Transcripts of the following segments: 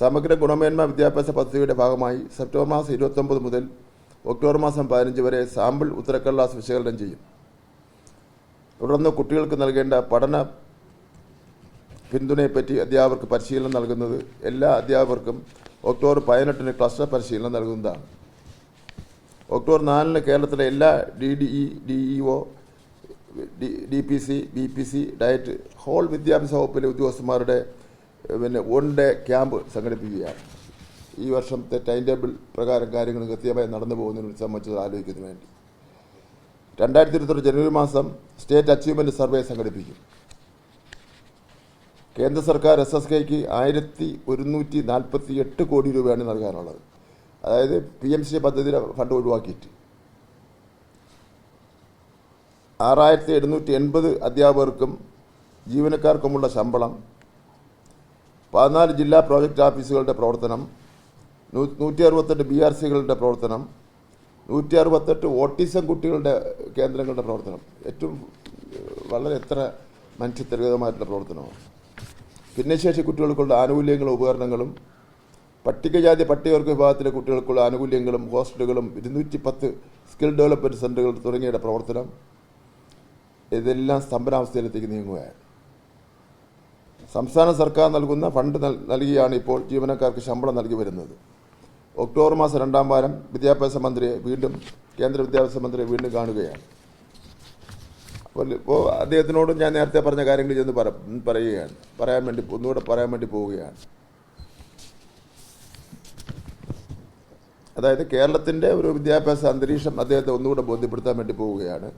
സമഗ്ര ഗുണമേന്മ വിദ്യാഭ്യാസ പദ്ധതിയുടെ ഭാഗമായി സെപ്റ്റംബർ മാസം ഇരുപത്തൊമ്പത് മുതൽ ഒക്ടോബർ മാസം പതിനഞ്ച് വരെ സാമ്പിൾ ഉത്തരക്കടലാസ് വിശകലനം ചെയ്യും. തുടർന്ന് കുട്ടികൾക്ക് നൽകേണ്ട പഠന പിന്തുണയെപ്പറ്റി അധ്യാപകർക്ക് പരിശീലനം നൽകുന്നത് എല്ലാ അധ്യാപകർക്കും ഒക്ടോബർ പതിനെട്ടിന് ക്ലസ്റ്റർ പരിശീലനം നൽകുന്നതാണ്. ഒക്ടോബർ നാലിന് കേരളത്തിലെ എല്ലാ D D E D E O D P C B P C DIET whole വിദ്യാഭ്യാസ വകുപ്പിലെ ഉദ്യോഗസ്ഥന്മാരുടെ പിന്നെ വൺ ഡേ ക്യാമ്പ് സംഘടിപ്പിക്കുകയാണ്. ഈ വർഷത്തെ ടൈം ടേബിൾ പ്രകാരം കാര്യങ്ങൾ കൃത്യമായി നടന്നു പോകുന്നതിനെ സംബന്ധിച്ച് ആലോചിക്കുന്നതിന് വേണ്ടി. രണ്ടായിരത്തി ഇരുപത്തൊരു ജനുവരി മാസം സ്റ്റേറ്റ് അച്ചീവ്മെന്റ് സർവേ സംഘടിപ്പിക്കും. കേന്ദ്ര സർക്കാർ എസ് എസ് കെക്ക് ആയിരത്തി ഒരുന്നൂറ്റി നാൽപ്പത്തി എട്ട് കോടി രൂപയാണ് നൽകാനുള്ളത്. അതായത് പി എം സി പദ്ധതിയുടെ ഫണ്ട് ഒഴിവാക്കിയിട്ട്. ആറായിരത്തി എഴുന്നൂറ്റി എൺപത് അധ്യാപകർക്കും ജീവനക്കാർക്കുമുള്ള ശമ്പളം പതിനാല് ജില്ലാ പ്രോജക്റ്റ് ഓഫീസുകളുടെ പ്രവർത്തനം നൂറ്റി അറുപത്തെട്ട് ബി ആർ സികളുടെ പ്രവർത്തനം നൂറ്റി അറുപത്തെട്ട് ഓട്ടിസം കുട്ടികളുടെ കേന്ദ്രങ്ങളുടെ പ്രവർത്തനം. ഏറ്റവും വളരെ എത്ര മനുഷ്യത്വരഹിതമായിട്ടുള്ള പ്രവർത്തനമാണ്. ഭിന്നശേഷി കുട്ടികൾക്കുള്ള ആനുകൂല്യങ്ങളും ഉപകരണങ്ങളും പട്ടികജാതി പട്ടികവർഗ വിഭാഗത്തിലെ കുട്ടികൾക്കുള്ള ആനുകൂല്യങ്ങളും ഹോസ്റ്റലുകളും ഇരുന്നൂറ്റി പത്ത് സ്കിൽ ഡെവലപ്മെന്റ് സെന്ററുകൾ തുടങ്ങിയുടെ പ്രവർത്തനം ഇതെല്ലാം സ്തംഭനാവസ്ഥയിലേക്ക് നീങ്ങുകയാണ് സംസ്ഥാന സർക്കാർ നൽകുന്ന ഫണ്ട് നൽ- നൽകിയാണ് ഇപ്പോൾ ജീവനക്കാർക്ക് ശമ്പളം നൽകി വരുന്നത്. ഒക്ടോബർ മാസം രണ്ടാം വാരം വിദ്യാഭ്യാസ മന്ത്രിയെ വീണ്ടും കേന്ദ്ര വിദ്യാഭ്യാസ മന്ത്രിയെ വീണ്ടും കാണുകയാണ്. അപ്പോൾ ഇപ്പോൾ അദ്ദേഹത്തിനോട് ഞാൻ നേരത്തെ പറഞ്ഞ കാര്യങ്ങൾ ചെന്ന് പറ പറയുകയാണ്. പറയാൻ വേണ്ടി ഒന്നുകൂടെ പറയാൻ വേണ്ടി പോവുകയാണ്. അതായത് കേരളത്തിന്റെ ഒരു വിദ്യാഭ്യാസ അന്തരീക്ഷം അദ്ദേഹത്തെ ഒന്നുകൂടെ ബോധ്യപ്പെടുത്താൻ വേണ്ടി പോവുകയാണ്.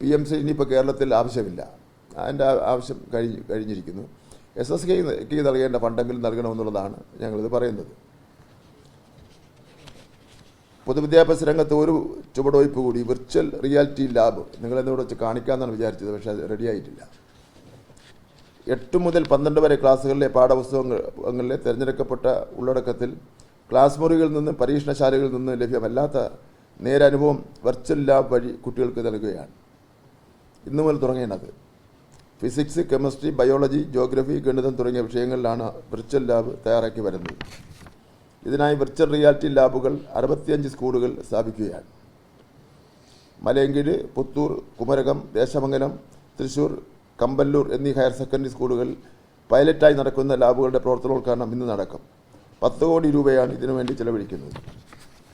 പി എം സി ഇനിയിപ്പോൾ കേരളത്തിൽ ആവശ്യമില്ല. അതിന്റെ ആവശ്യം കഴിഞ്ഞ് കഴിഞ്ഞിരിക്കുന്നു. എസ് എസ് കെ നൽകേണ്ട ഫണ്ടെങ്കിലും നൽകണമെന്നുള്ളതാണ് ഞങ്ങളിത് പറയുന്നത്. പൊതുവിദ്യാഭ്യാസ രംഗത്ത് ഒരു ചുവടുവയ്പ് കൂടി വിർച്വൽ റിയാലിറ്റി ലാബ് നിങ്ങളെന്നോട് വെച്ച് കാണിക്കാമെന്നാണ് വിചാരിച്ചത് പക്ഷേ അത് റെഡിയായിട്ടില്ല എട്ട് മുതൽ പന്ത്രണ്ട് വരെ ക്ലാസ്സുകളിലെ പാഠപുസ്തകങ്ങളിലെ തിരഞ്ഞെടുക്കപ്പെട്ട ഉള്ളടക്കത്തിൽ ക്ലാസ് മുറികളിൽ നിന്നും പരീക്ഷണശാലകളിൽ നിന്നും ലഭ്യമല്ലാത്ത നേരനുഭവം വെർച്വൽ ലാബ് വഴി കുട്ടികൾക്ക് നൽകുകയാണ്. ഇന്നു മുതൽ തുടങ്ങേണ്ടത്. ഫിസിക്സ് കെമിസ്ട്രി ബയോളജി ജോഗ്രഫി ഗണിതം തുടങ്ങിയ വിഷയങ്ങളിലാണ് വിർച്വൽ ലാബ് തയ്യാറാക്കി വരുന്നത്. ഇതിനായി വിർച്വൽ റിയാലിറ്റി ലാബുകൾ അറുപത്തിയഞ്ച് സ്കൂളുകൾ സ്ഥാപിക്കുകയാണ്. മലയങ്കീട് പുത്തൂർ കുമരകം ദേശമംഗലം തൃശൂർ കമ്പല്ലൂർ എന്നീ ഹയർ സെക്കൻഡറി സ്കൂളുകൾ പൈലറ്റായി നടക്കുന്ന ലാബുകളുടെ പ്രവർത്തനോദ്ഘാടനം ഇന്ന് നടക്കും. പത്ത് കോടി രൂപയാണ് ഇതിനുവേണ്ടി ചെലവഴിക്കുന്നത്.